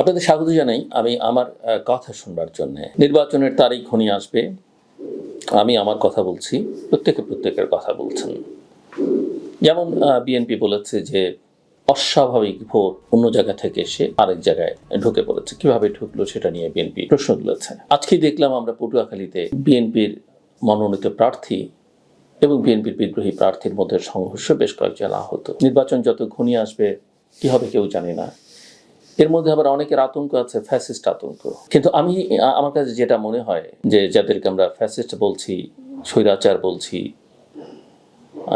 আপনাদের স্বাগত জানাই। আমি আমার কথা শুনবার জন্য। নির্বাচনের তারিখ ঘনিয়ে আসবে। আমি আমার কথা বলছি। প্রত্যেকে প্রত্যেকের কথা বলছেন। যেমন বিএনপি বলেছে যে অস্বাভাবিক ভোট অন্য জায়গা থেকে এসে আরেক জায়গায় ঢুকে পড়েছে। কীভাবে ঢুকলো সেটা নিয়ে বিএনপি প্রশ্ন তুলেছে। আজকে দেখলাম আমরা পটুয়াখালীতে বিএনপির মনোনীত প্রার্থী এবং বিএনপির বিদ্রোহী প্রার্থীর মধ্যে সংঘর্ষ বেশ কয়েকজন আহত। নির্বাচন যত ঘনিয়ে আসবে, কি হবে কেউ জানে না। এর মধ্যে আবার অনেকের আতঙ্ক আছে ফ্যাসিস্ট আতঙ্ক। কিন্তু আমি, আমার কাছে যেটা মনে হয় যে যাদেরকে আমরা ফ্যাসিস্ট বলছি, স্বৈরাচার বলছি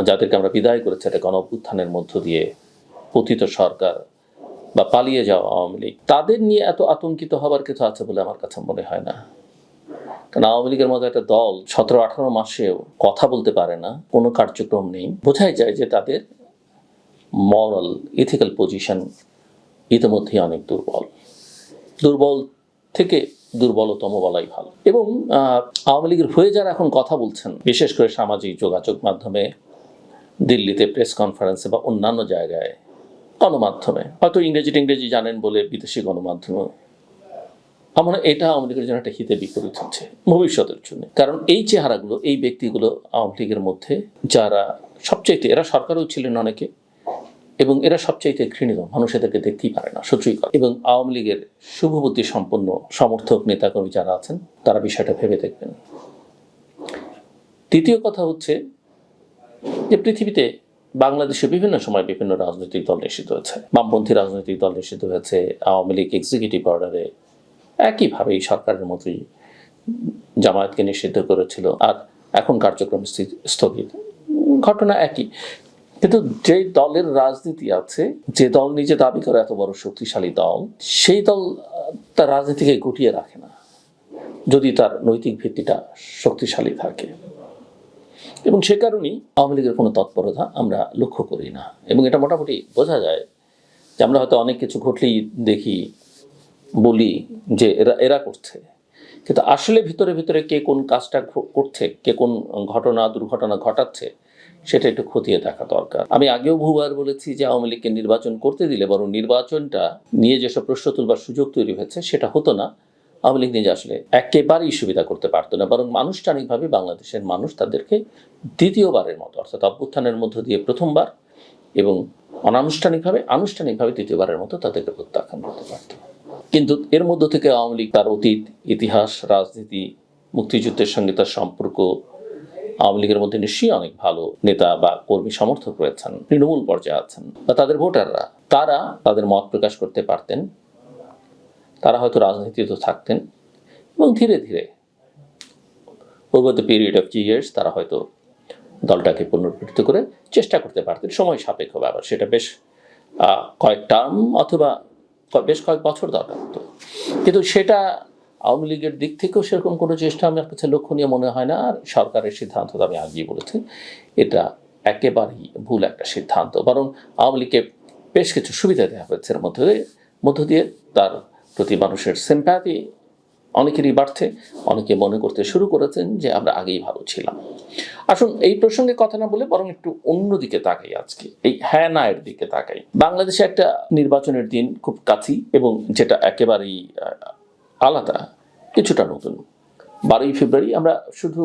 যাদেরকে আমরা বিদায় করেছি একটা গণ অভ্যুত্থানের মধ্য দিয়ে, পতিত সরকার বা পালিয়ে যাওয়া আওয়ামী লীগ, তাদের নিয়ে এত আতঙ্কিত হবার কিছু আছে বলে আমার কাছে মনে হয় না। কারণ আওয়ামী লীগের মতো একটা দল সতেরো আঠারো মাসেও কথা বলতে পারে না, কোনো কার্যক্রম নেই। বোঝাই যায় যে তাদের মরাল ইথিক্যাল পজিশন ইতিমধ্যেই অনেক দুর্বল। দুর্বল থেকে দুর্বলতম বলাই ভালো। এবং আওয়ামী লীগের হয়ে যারা এখন কথা বলছেন, বিশেষ করে সামাজিক যোগাযোগ মাধ্যমে, দিল্লিতে প্রেস কনফারেন্সে বা অন্যান্য জায়গায়, গণমাধ্যমে, হয়তো ইংরেজি টিংরেজি জানেন বলে বিদেশি গণমাধ্যমে, আমার এটা আওয়ামী লীগের জন্য একটা হিতে বিপরীত হচ্ছে, ভবিষ্যতের জন্য। কারণ এই চেহারাগুলো, এই ব্যক্তিগুলো আওয়ামী লীগের মধ্যে, যারা সবচাইতে, এরা সরকারও ছিলেন অনেকে এবং এরা সবচাইতে ঘৃণিত, মানুষ এদেরকে দেখতেই পারে না সহ্যই করে। এবং আওয়ামী লীগের শুভবুদ্ধি সম্পন্ন সমর্থক নেতাকর্মী যারা আছেন, তারা বিষয়টা ভেবে দেখবেন। দ্বিতীয় কথা হচ্ছে যে পৃথিবীতে বাংলাদেশে বিভিন্ন সময় বিভিন্ন রাজনৈতিক দল নিষিদ্ধ হয়েছে। বামপন্থী রাজনৈতিক দল নিষিদ্ধ হয়েছে, আওয়ামী লীগ এক্সিকিউটিভ অর্ডারে একইভাবে সরকারের মতোই জামায়াতকে নিষিদ্ধ করেছিল। আর এখন কার্যক্রম স্থগিত। ঘটনা একই। কিন্তু যে দলের রাজনীতি আছে, যে দল নিজে দাবি করে এত বড় শক্তিশালী দল, সেই দল তার রাজনীতিকে গুটিয়ে রাখে না, যদি তার নৈতিক ভিত্তিটা শক্তিশালী থাকে। এবং সে কারণেই আওয়ামী লীগের কোনো তৎপরতা আমরা লক্ষ্য করি না। এবং এটা মোটামুটি বোঝা যায় যে আমরা হয়তো অনেক কিছু ঘটলেই দেখি, বলি যে এরা এরা করছে। কিন্তু আসলে ভিতরে ভিতরে কে কোন কাজটা করছে, কে কোন ঘটনা, দুর্ঘটনা ঘটাচ্ছে সেটা একটু খতিয়ে দেখা দরকার। আমি আগেও বহুবার বলেছি যে আওয়ামী লীগকে নির্বাচন করতে দিলে বরং নির্বাচনটা নিয়ে যেসব প্রশ্ন তুলবার সুযোগ তৈরি হয়েছে, সেটা হতো না। আওয়ামী লীগ নিজে আসলে একেবারেই সুবিধা করতে পারতো না, বরং আনুষ্ঠানিকভাবে বাংলাদেশের মানুষ তাদেরকে দ্বিতীয়বারের মতো, অর্থাৎ অভ্যুত্থানের মধ্য দিয়ে প্রথমবার এবং অনানুষ্ঠানিকভাবে, আনুষ্ঠানিকভাবে দ্বিতীয়বারের মতো তাদেরকে প্রত্যাখ্যান করতে পারত। কিন্তু এর মধ্য থেকে আওয়ামী লীগ তার অতীত, ইতিহাস, রাজনীতি, মুক্তিযুদ্ধের সঙ্গে তার সম্পর্ক আওয়ামী লীগের মধ্যে নিশ্চয়ই অনেক ভালো নেতা বা কর্মী সমর্থক রয়েছেন, তৃণমূল পর্যায়ে আছেন। বা তাদের ভোটাররা, তারা তাদের মত প্রকাশ করতে পারতেন, তারা হয়তো রাজনীতিতে থাকতেন এবং ধীরে ধীরে over the period of years তারা হয়তো দলটাকে পুনর্গঠিত করে চেষ্টা করতে পারতেন, সময় সাপেক্ষ ব্যাপার। সেটা বেশ কয়েক টার্ম অথবা বেশ কয়েক বছর দরকার হতো। কিন্তু সেটা আওয়ামী লীগের দিক থেকেও সেরকম কোনো চেষ্টা আমার কাছে লক্ষণীয় মনে হয় না, আর সরকারের সিদ্ধান্ত আমি আগেই বলেছি, এটা একেবারেই ভুল একটা সিদ্ধান্ত। বরং আওয়ামী লীগকে বেশ কিছু সুবিধা দেওয়া হয়েছে এর মধ্যে মধ্য দিয়ে তার প্রতি মানুষের সিম্প্যাথি অনেকেরই বাড়ছে, অনেকে মনে করতে শুরু করেছেন যে আমরা আগেই ভালো ছিলাম। আসুন এই প্রসঙ্গে কথা না বলে বরং একটু অন্যদিকে তাকাই আজকে, এই হ্যাঁ না এর দিকে তাকাই। বাংলাদেশে একটা নির্বাচনের দিন খুব কাছি এবং যেটা একেবারেই আলাদা, কিছুটা নতুন। বারোই ফেব্রুয়ারি আমরা শুধু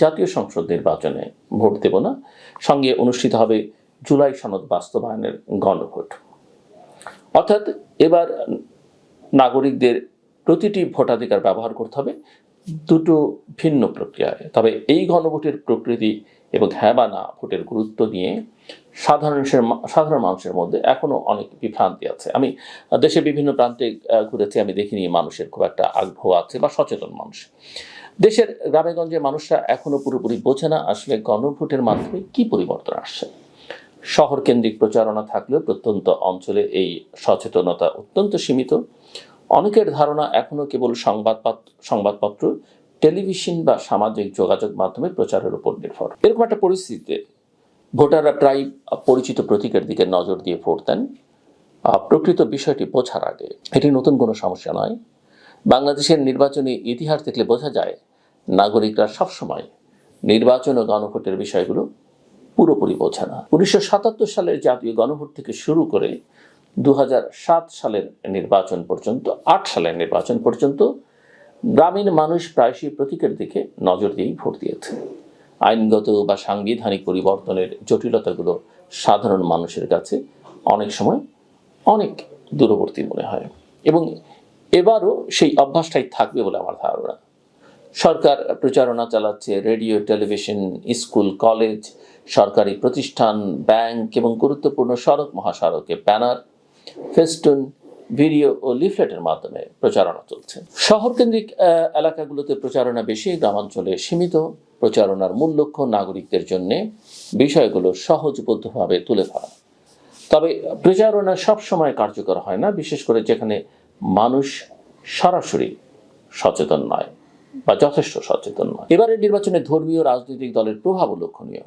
জাতীয় সংসদ নির্বাচনে ভোট দেব না, সঙ্গে অনুষ্ঠিত হবে জুলাই সনদ বাস্তবায়নের গণভোট। অর্থাৎ এবার নাগরিকদের প্রতিটি ভোটাধিকার ব্যবহার করতে হবে, দুটো ভিন্ন প্রক্রিয়ায়। তবে এই গণভোটের প্রকৃতি এবং হ্যাঁ না ভোটের গুরুত্ব নিয়ে সাধারণ সাধারণ মানুষের মধ্যে এখনও অনেক বিভ্রান্তি আছে। আমি, দেশের বিভিন্ন প্রান্তে ঘুরেছি, আমি দেখিনি মানুষের খুব একটা আগ্রহ আছে বা সচেতন মানুষ। দেশের গ্রামেগঞ্জে মানুষরা এখনও পুরোপুরি বোঝে না আসলে গণভোটের মাধ্যমে কি পরিবর্তন আসছে। শহর কেন্দ্রিক প্রচারণা থাকলেও প্রত্যন্ত অঞ্চলে এই সচেতনতা অত্যন্ত সীমিত। অনেকের ধারণা এখনও কেবল সংবাদপত্র সংবাদপত্র টেলিভিশন বা সামাজিক যোগাযোগ মাধ্যমে প্রচারের উপর নির্ভর। এরকম একটা পরিস্থিতিতে ভোটাররা প্রায় পরিচিত প্রতীকের দিকে নজর দিয়ে ভোট দেন। প্রকৃত বিষয়টি বোঝার আগে, এটি নতুন কোনো সমস্যা নয়। বাংলাদেশের নির্বাচনী ইতিহাস দেখলে বোঝা যায়, নাগরিকরা সবসময় নির্বাচন ও গণভোটের বিষয়গুলো পুরোপুরি বোঝে না। উনিশশো সাতাত্তর সালের জাতীয় গণভোট থেকে শুরু করে দু হাজার সাত সালের নির্বাচন পর্যন্ত, আট সালের নির্বাচন পর্যন্ত গ্রামীণ মানুষ প্রায়শই প্রতীকের দিকে নজর দিয়েই ভোট দিয়েছে। আইনগত বা সাংবিধানিক পরিবর্তনের জটিলতাগুলো সাধারণ মানুষের কাছে অনেক সময় অনেক দূরবর্তী মনে হয়। এবং এবারও সেই অভ্যাসটাই থাকবে বলে আমার ধারণা। সরকার প্রচারণা চালাচ্ছে রেডিও, টেলিভিশন, স্কুল, কলেজ, সরকারি প্রতিষ্ঠান, ব্যাংক এবং গুরুত্বপূর্ণ সড়ক মহাসড়কে ব্যানার, ফেস্টুন ভিডিও ও লিফলেটের মাধ্যমে প্রচারণা চলছে। শহরকেন্দ্রিক এলাকাগুলোতে প্রচারণা বেশি, গ্রামাঞ্চলে সীমিত। প্রচারণার মূল লক্ষ্য নাগরিকদের জন্য বিষয়গুলো সহজবদ্ধভাবে তুলে ধরা। তবে প্রচারণা সবসময় কার্যকর হয় না, বিশেষ করে যেখানে মানুষ সরাসরি সচেতন নয় বা যথেষ্ট সচেতন নয়। এবারের নির্বাচনে ধর্মীয় রাজনৈতিক দলের প্রভাবও লক্ষণীয়।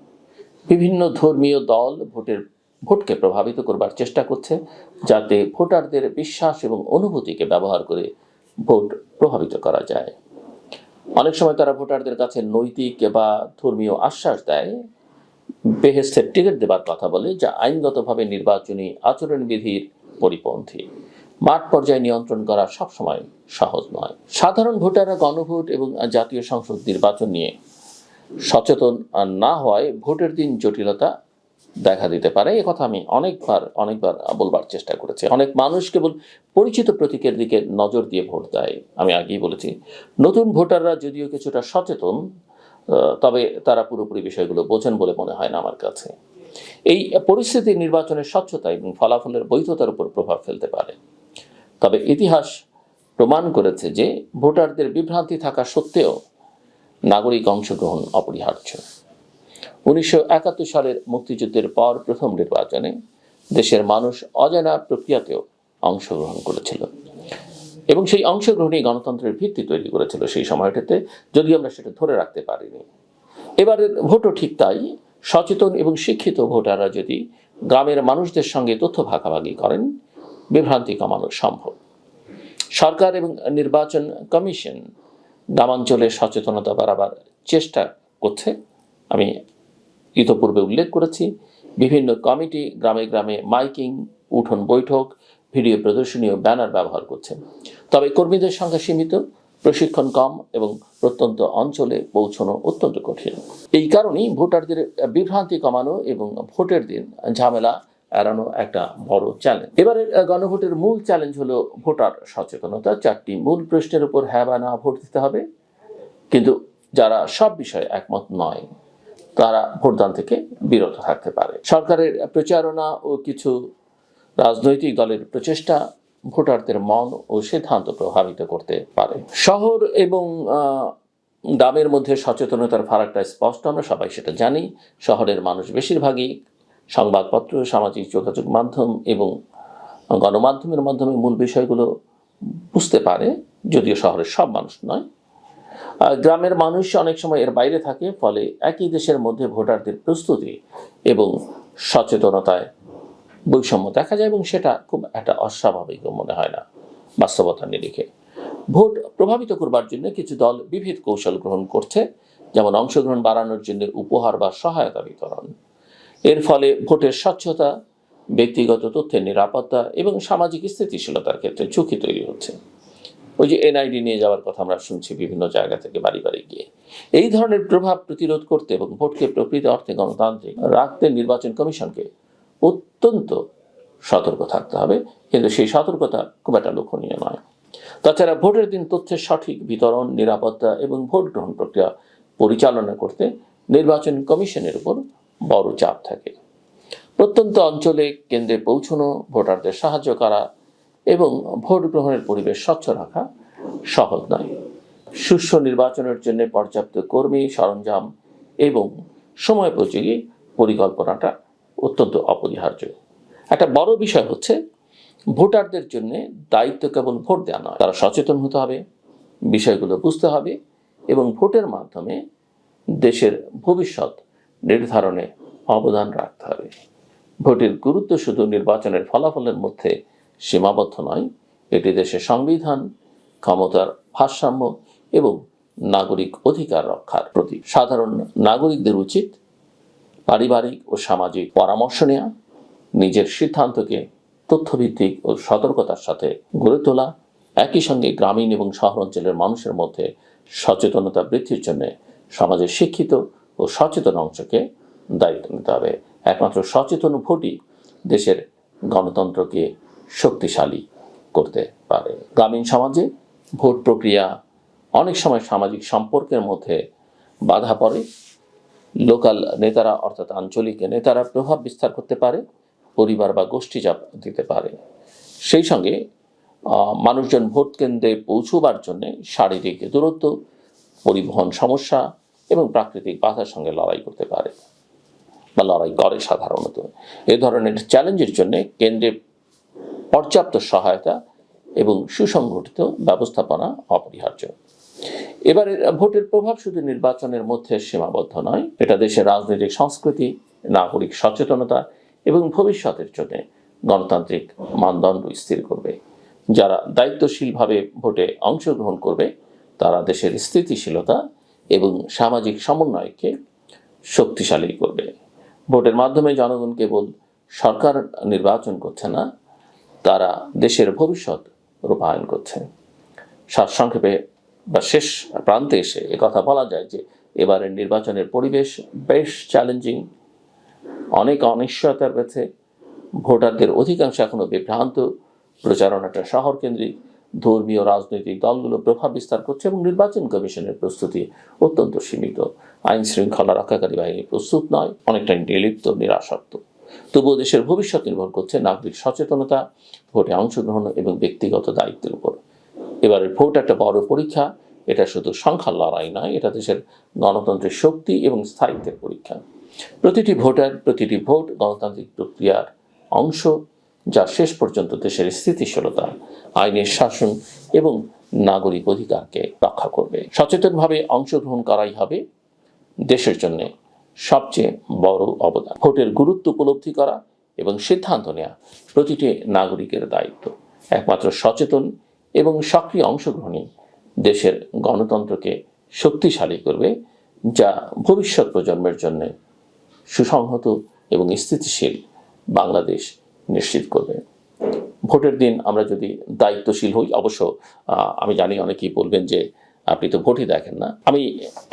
বিভিন্ন ধর্মীয় দল ভোটের ভোটকে প্রভাবিত করবার চেষ্টা করছে, যাতে ভোটারদের বিশ্বাস এবং অনুভূতিকে ব্যবহার করে ভোট প্রভাবিত করা যায়। অনেক সময় তারা ভোটারদের কাছে নৈতিক বা ধর্মীয় আশ্বাস দেয়, বেহেস্তের টিকিট দেবার কথা বলে, যা আইনগতভাবে নির্বাচনী আচরণবিধির পরিপন্থী। মাঠ পর্যায়ে নিয়ন্ত্রণ করা সবসময় সহজ নয়। সাধারণ ভোটাররা গণভোট এবং জাতীয় সংসদ নির্বাচন নিয়ে সচেতন না হওয়ায় ভোটের দিন জটিলতা দেখা দিতে পারে। এ কথা আমি অনেকবার অনেকবার বলবার চেষ্টা করেছি। অনেক মানুষ কেবল পরিচিত প্রতীকের দিকে নজর দিয়ে ভোট দেয়। আমি আগেই বলেছি, নতুন ভোটাররা যদিও কিছুটা সচেতন তবে তারা পুরোপুরি বিষয়গুলো বোঝেন বলে মনে হয় না আমার কাছে। এই পরিস্থিতি নির্বাচনের স্বচ্ছতা এবং ফলাফলের বৈধতার উপর প্রভাব ফেলতে পারে। তবে ইতিহাস প্রমাণ করেছে যে ভোটারদের বিভ্রান্তি থাকা সত্ত্বেও নাগরিক অংশগ্রহণ অপরিহার্য। উনিশশো একাত্তর সালের মুক্তিযুদ্ধের পর প্রথম নির্বাচনে দেশের মানুষ অজানা প্রক্রিয়াতেও অংশগ্রহণ করেছিল। এবং সেই অংশগ্রহণই গণতন্ত্রের ভিত্তি তৈরি করেছিল সেই সময়টাতে, যদিও আমরা সেটা ধরে রাখতে পারিনি। এবারের ভোটও ঠিক তাই, সচেতন এবং শিক্ষিত ভোটাররা যদি গ্রামের মানুষদের সঙ্গে তথ্য ভাগাভাগি করেন, বিভ্রান্তি কমানো সম্ভব। সরকার এবং নির্বাচন কমিশন গ্রামাঞ্চলে সচেতনতা বাড়াবার চেষ্টা করছে, আমি ইতপূর্বে উল্লেখ করেছি, বিভিন্ন কমিটি গ্রামে গ্রামে মাইকিং, উঠোন বৈঠক, ভিডিও প্রদর্শনী ও ব্যানার ব্যবহার করছে। তবে কর্মীদের সংখ্যা সীমিত, প্রশিক্ষণ কম এবং প্রত্যন্ত অঞ্চলে পৌঁছানো অত্যন্ত কঠিন। এই কারণেই ভোটারদের বিভ্রান্তি কমানো এবং ভোটের দিন ঝামেলা এড়ানো একটা বড় চ্যালেঞ্জ এবারে গণভোটের মূল চ্যালেঞ্জ হলো ভোটার সচেতনতা। চারটি মূল প্রশ্নের উপর হ্যাঁ বা না ভোট দিতে হবে। কিন্তু যারা সব বিষয়ে একমত নয় তারা ভোটদান থেকে বিরত থাকতে পারে। সরকারের প্রচারণা ও কিছু রাজনৈতিক দলের প্রচেষ্টা ভোটারদের মন ও সিদ্ধান্ত প্রভাবিত করতে পারে। শহর এবং গ্রামের মধ্যে সচেতনতার ফারাকটা স্পষ্ট, আমরা সবাই সেটা জানি। শহরের মানুষ বেশিরভাগই সংবাদপত্র, সামাজিক যোগাযোগ মাধ্যম এবং গণমাধ্যমের মাধ্যমে মূল বিষয়গুলো বুঝতে পারে, যদিও শহরের সব মানুষ নয়। গ্রামের মানুষ অনেক সময় এর বাইরে থাকে, ফলে একই দেশের মধ্যে ভোটারদের প্রস্তুতি এবং সচেতনতায় বৈষম্য দেখা যায় এবং সেটা খুব একটা অস্বাভাবিক মনে হয় না বাস্তবতার নিরিখে। ভোট প্রভাবিত করবার জন্য কিছু দল বিবিধ কৌশল গ্রহণ করছে, যেমন অংশগ্রহণ বাড়ানোর জন্য উপহার বা সহায়তা বিতরণ এর ফলে ভোটের স্বচ্ছতা, ব্যক্তিগত তথ্যের নিরাপত্তা এবং সামাজিক স্থিতিশীলতার ক্ষেত্রে ঝুঁকি তৈরি হচ্ছে। ওই যে এনআইডি নিয়ে যাওয়ার কথা আমরা শুনছি বিভিন্ন জায়গা থেকে বাড়ি বাড়ি গিয়ে। এই ধরনের প্রভাব প্রতিরোধ করতে এবং ভোটকে প্রকৃত অর্থে গণতান্ত্রিক রাখতে নির্বাচন কমিশনকে অত্যন্ত সতর্ক থাকতে হবে। কিন্তু সেই সতর্কতা খুব একটা লক্ষণীয় নয়। তাছাড়া ভোটের দিন তথ্যের সঠিক বিতরণ, নিরাপত্তা এবং ভোট গ্রহণ প্রক্রিয়া পরিচালনা করতে নির্বাচন কমিশনের উপর বড় চাপ থাকে। প্রত্যন্ত অঞ্চলে কেন্দ্রে পৌঁছানো ভোটারদের সাহায্য করা এবং ভোট গ্রহণের পরিবেশ স্বচ্ছ রাখা সহজ নয়। সুষ্ঠু নির্বাচনের জন্য পর্যাপ্ত কর্মী, সরঞ্জাম এবং সময়োপযোগী পরিকল্পনাটা অত্যন্ত অপরিহার্য। একটা বড় বিষয় হচ্ছে, ভোটারদের জন্য দায়িত্ব কেবল ভোট দেওয়া নয়, তারা সচেতন হতে হবে, বিষয়গুলো বুঝতে হবে এবং ভোটের মাধ্যমে দেশের ভবিষ্যৎ নির্ধারণে অবদান রাখতে হবে। ভোটের গুরুত্ব শুধু নির্বাচনের ফলাফলের মধ্যে সীমাবদ্ধ নয়। এটি দেশের সংবিধান, ক্ষমতার ভারসাম্য এবং নাগরিক অধিকার রক্ষার প্রতি সাধারণ নাগরিকদের উচিত পারিবারিক ও সামাজিক পরামর্শ নেওয়া নিজের সিদ্ধান্তকে তথ্যভিত্তিক ও সতর্কতার সাথে গড়ে তোলা, একই সঙ্গে গ্রামীণ এবং শহর অঞ্চলের মানুষের মধ্যে সচেতনতা বৃদ্ধির জন্য সমাজের শিক্ষিত ও সচেতন অংশকে দায়িত্ব নিতে হবে। একমাত্র সচেতন ভোটই দেশের গণতন্ত্রকে শক্তিশালী করতে পারে। গ্রামীণ সমাজে ভোট প্রক্রিয়া অনেক সময় সামাজিক সম্পর্কের মধ্যে বাধা পড়ে। লোকাল নেতারা, অর্থাৎ আঞ্চলিক নেতারা প্রভাব বিস্তার করতে পারে, পরিবার বা গোষ্ঠী চাপ দিতে পারে। সেই সঙ্গে মানুষজন ভোট কেন্দ্রে পৌঁছবার জন্য শারীরিক দূরত্ব, পরিবহন সমস্যা এবং প্রাকৃতিক বাধার সঙ্গে লড়াই করতে পারে। বা লড়াই করে সাধারণত। এ ধরনের চ্যালেঞ্জের জন্য কেন্দ্রে পর্যাপ্ত সহায়তা এবং সুসংগঠিত ব্যবস্থাপনা অপরিহার্য। এবারে ভোটের প্রভাব শুধু নির্বাচনের মধ্যে সীমাবদ্ধ নয়, এটা দেশের রাজনৈতিক সংস্কৃতি, নাগরিক সচেতনতা এবং ভবিষ্যতের জন্য গণতান্ত্রিক মানদণ্ড স্থির করবে। যারা দায়িত্বশীলভাবে ভোটে অংশগ্রহণ করবে, তারা দেশের স্থিতিশীলতা এবং সামাজিক সমন্বয়কে শক্তিশালী করবে। ভোটের মাধ্যমে জনগণ কেবল সরকার নির্বাচন করছে না তারা দেশের ভবিষ্যৎ রূপায়ণ করছে। সারসংক্ষেপে বা শেষ প্রান্তে এসে কথা বলা যায় যে, এবারের নির্বাচনের পরিবেশ বেশ চ্যালেঞ্জিং অনেক অনিশ্চয়তা রয়েছে, ভোটারদের অধিকাংশ এখনও বিভ্রান্ত, প্রচারণাটা শহর কেন্দ্রিক ধর্মীয় রাজনৈতিক দলগুলো প্রভাব বিস্তার করছে এবং নির্বাচন কমিশনের প্রস্তুতি অত্যন্ত সীমিত। আইন শৃঙ্খলা রক্ষাকারী বাহিনী প্রস্তুত নয়, অনেকটাই নির্লিপ্ত, নিরাসক্ত। তবুও দেশের ভবিষ্যৎ নির্ভর করছে নাগরিক সচেতনতা, ভোটে অংশগ্রহণ এবং ব্যক্তিগত দায়িত্বের উপর। এবারের ভোট একটা বড় পরীক্ষা, এটা শুধু সংখ্যার লড়াই নয়, এটা দেশের গণতন্ত্রের শক্তি এবং স্থায়িত্বের পরীক্ষা। প্রতিটি ভোটার, প্রতিটি ভোট গণতান্ত্রিক প্রক্রিয়ার অংশ, যা শেষ পর্যন্ত দেশের স্থিতিশীলতা, আইনের শাসন এবং নাগরিক অধিকারকে রক্ষা করবে। সচেতনভাবে অংশগ্রহণ করাই হবে দেশের জন্য সবচেয়ে বড় অবদান। ভোটের গুরুত্ব উপলব্ধি করা এবং সিদ্ধান্ত নেওয়া প্রতিটি নাগরিকের দায়িত্ব। একমাত্র সচেতন এবং সক্রিয় অংশগ্রহণই দেশের গণতন্ত্রকে শক্তিশালী করবে, যা ভবিষ্যৎ প্রজন্মের জন্য সুসংহত এবং স্থিতিশীল বাংলাদেশ নিশ্চিত করবে। ভোটের দিন আমরা যদি দায়িত্বশীল হই, অবশ্য আমি জানি অনেকেই বলবেন যে, আপনি তো ভোটই দেখেন না। আমি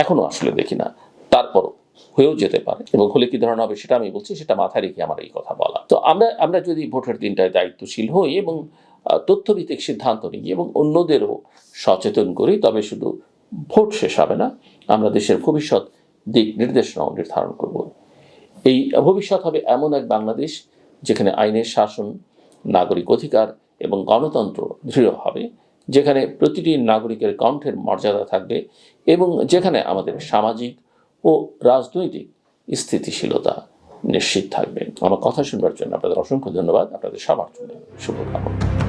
এখনও আসলে দেখি না। তারপরও হয়েও যেতে পারে এবং হলে কি ধরনের হবে সেটা আমি বলছি, সেটা মাথায় রেখে আমার এই কথা বলা। তো আমরা আমরা যদি ভোটের দিনটায় দায়িত্বশীল হই এবং তথ্যভিত্তিক সিদ্ধান্ত নিই এবং অন্যদেরও সচেতন করি, তবে শুধু ভোট শেষ হবে না, আমরা দেশের ভবিষ্যৎ দিক নির্দেশনাও নির্ধারণ করব। এই ভবিষ্যৎ হবে এমন এক বাংলাদেশ যেখানে আইনের শাসন, নাগরিক অধিকার এবং গণতন্ত্র দৃঢ় হবে, যেখানে প্রতিটি নাগরিকের কণ্ঠের মর্যাদা থাকবে এবং যেখানে আমাদের সামাজিক ও রাজনৈতিক স্থিতিশীলতা নিশ্চিত থাকবে। আমার কথা শুনবার জন্য আপনাদের অসংখ্য ধন্যবাদ। আপনাদের সবার জন্য শুভকামনা।